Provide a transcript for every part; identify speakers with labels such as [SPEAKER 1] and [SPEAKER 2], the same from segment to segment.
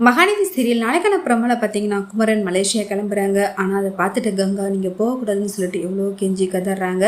[SPEAKER 1] Mahanadhi serial நாளைக்கான பிரமலை பார்த்தீங்கன்னா Kumaran Malaysia கிளம்புறாங்க. ஆனால் அதை பார்த்துட்டு கங்கா நீங்கள் போகக்கூடாதுன்னு சொல்லிட்டு எவ்வளோ கெஞ்சி கதறாங்க.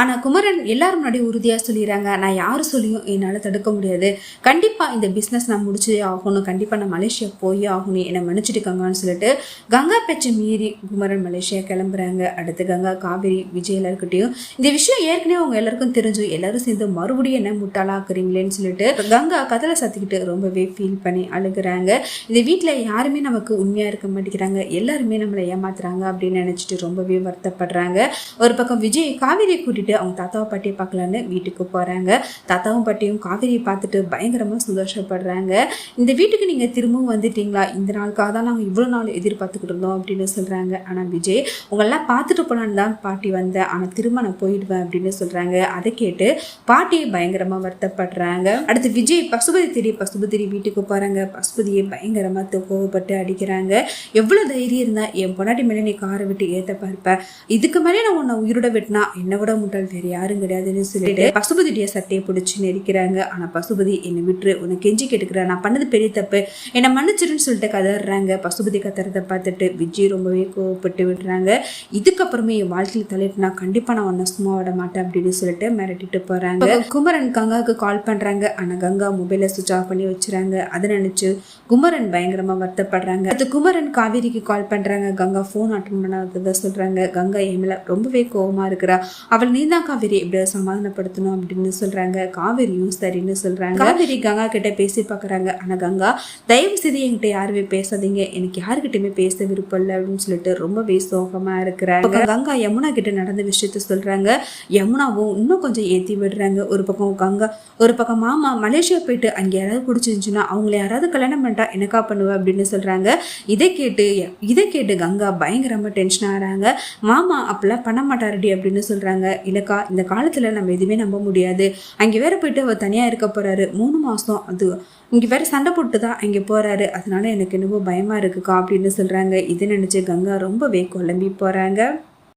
[SPEAKER 1] ஆனால் குமரன் எல்லாரும் முன்னாடி உறுதியாக சொல்லிடுறாங்க நான் யார் சொல்லியும் என்னால் தடுக்க முடியாது. கண்டிப்பாக இந்த பிஸ்னஸ் நான் முடிச்சே ஆகணும். கண்டிப்பாக நான் மலேசியா போயே ஆகணும். என்னை மன்னிச்சிட்டு சொல்லிட்டு கங்கா பேச்சை மீறி குமரன் மலேசியா கிளம்புறாங்க. அடுத்து கங்கா காவேரி விஜய் எல்லாருக்கிட்டையும் இந்த விஷயம் ஏற்கனவே அவங்க எல்லாருக்கும் தெரிஞ்சு எல்லாரும் சேர்ந்து மறுபடியும் என்ன முட்டாளாக்குறீங்களேன்னு சொல்லிட்டு கங்கா கதலை சத்திக்கிட்டு ரொம்பவே ஃபீல் பண்ணி அழுகுறாங்க. இந்த வீட்டில் யாருமே நமக்கு உண்மையாக இருக்க மாட்டேங்கிறாங்க. எல்லாருமே நம்மளை ஏமாத்துறாங்க அப்படின்னு நினச்சிட்டு ரொம்பவே வருத்தப்படுறாங்க. ஒரு பக்கம் விஜய் காவேரியை கூட்டிட்டு அவங்க தாத்தாவை பாட்டியை பார்க்கலான்னு வீட்டுக்கு போகிறாங்க தாத்தாவும் பாட்டியும் காவேரியை பார்த்துட்டு பயங்கரமாக சந்தோஷப்படுறாங்க. இந்த வீட்டுக்கு நீங்கள் திரும்பவும் வந்துட்டீங்களா? இந்த நாளுக்காக தான் நாங்கள் இவ்வளோ நாள் எதிர்பார்த்துக்கிட்டு இருந்தோம் அப்படின்னு சொல்கிறாங்க ஆனால் விஜய் உங்களெல்லாம் பார்த்துட்டு போனான்னு தான் பாட்டி வந்தேன். ஆனால் திரும்ப நான் போயிடுவேன் அப்படின்னு சொல்கிறாங்க அதை கேட்டு பாட்டி பயங்கரமாக வருத்தப்படுறாங்க. அடுத்து விஜய் பசுபதி தேடி பசுபதி வீட்டுக்கு போகிறாங்க பசுபதியை பயங்கரமாக கோவப்பட்டு அடிக்கிறாங்க. எவ்வளோ தைரியம் இருந்தால் என் பொண்டாட்டி மேலே நீ காரை விட்டு ஏற்ற பார்ப்பேன் இதுக்கு மேலே நான் உன்னை உயிரோட வெட்டினா என்னை விட முட்டை முட்டாள் வேறு யாரும் கிடையாதுன்னு சொல்லிட்டு பசுபதியுடைய சட்டையை பிடிச்சி நெரிக்கிறாங்க. ஆனால் பசுபதி என்னை விட்டுரு உன்னை கெஞ்சி கேட்டுக்கிறேன் நான் பண்ணது பெரிய தப்பு. என்னை மன்னிச்சிருன்னு சொல்லிட்டு கதறாங்க. பசுபதி கத்துறதை பார்த்துட்டு விஜய் ரொம்பவே கோவப்பட்டு விடுறாங்க. இதுக்கப்புறமே என் வாழ்க்கையில் தலையிட்டுனா கண்டிப்பாக நான் உன்னை சும்மா விட மாட்டேன் அப்படின்னு சொல்லிட்டு மிரட்டிட்டு போகிறாங்க குமரன் கங்காவுக்கு கால் பண்ணுறாங்க ஆனால் கங்கா மொபைலை சுவிச் ஆஃப் பண்ணி வச்சுறாங்க. அதை நினச்சி குமரன் பயங்கரமாக வருத்தப்படுறாங்க. அது குமரன் காவேரிக்கு கால் பண்ணுறாங்க கங்கா ஃபோன் அட்டன் பண்ணாததை சொல்கிறாங்க கங்கா என் ரொம்பவே கோவமாக இருக்கிறா. அவள் நீ தான் காவேரி எப்படியாவது சமாதானப்படுத்தணும் அப்படின்னு சொல்கிறாங்க காவேரியும் சரின்னு சொல்கிறாங்க காவேரி கங்கா கிட்ட பேசி பார்க்குறாங்க ஆனால் கங்கா தயவு செய்து என்கிட்ட யாருமே பேசாதீங்க. எனக்கு யாருக்கிட்டையுமே பேச விருப்பம் இல்லை அப்படின்னு சொல்லிட்டு ரொம்பவே சோகமாக இருக்கிறாங்க. கங்கா யமுனா கிட்ட நடந்த விஷயத்த சொல்கிறாங்க யமுனாவும் இன்னும் கொஞ்சம் ஏற்றி விடுறாங்க. ஒரு பக்கம் கங்கா ஒரு பக்கம் மாமா மலேசியா போயிட்டு அங்கே யாராவது பிடிச்சிருந்துச்சுன்னா அவங்கள யாராவது கல்யாணம் பண்ணிட்டா எனக்கா பண்ணுவேன் அப்படின்னு சொல்கிறாங்க இதை கேட்டு இதை கேட்டு கங்கா பயங்கரமாக டென்ஷன் ஆகிறாங்க. மாமா அப்பெல்லாம் பண்ண மாட்டாரடி அப்படின்னு சொல்கிறாங்க இல்லைக்கா இந்த காலத்தில் நம்ம எதுவுமே நம்ப முடியாது. அங்கே வேற போயிட்டு அவர் தனியாக இருக்க போகிறாரு மூணு மாதம் அது இங்கே வேற சண்டை போட்டு தான் இங்கே போகிறாரு அதனால எனக்கு என்னவோ பயமாக இருக்குக்கா அப்படின்னு சொல்கிறாங்க இதை நினச்சி கங்கா ரொம்பவே குழம்பி போகிறாங்க